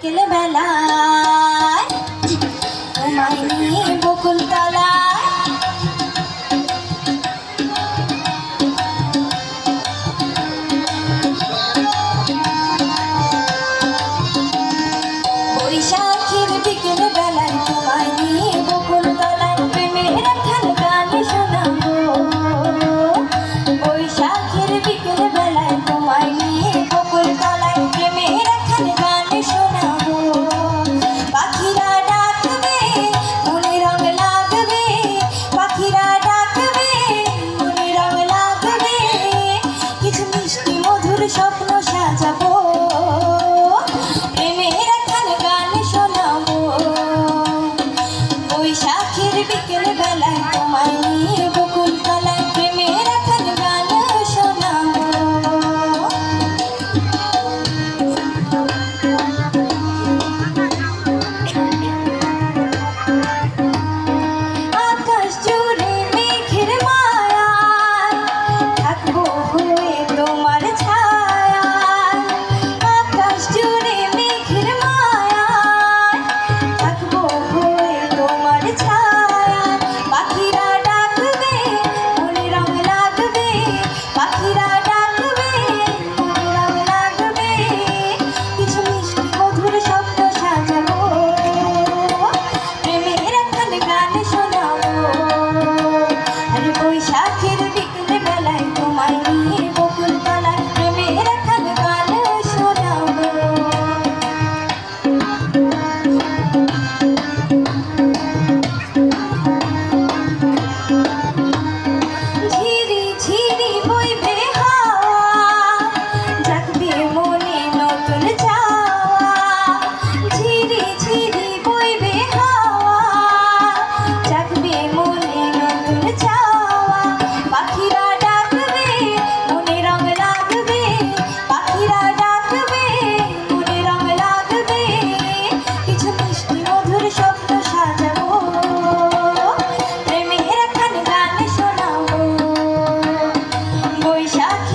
বিকেল বেলায় বেলায় তোমায়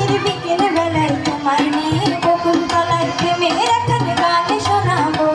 আজকের বিকেল বেলায় তোমার মেয়ের বকুল তলায় প্রেমের এখন গান শোনাবো।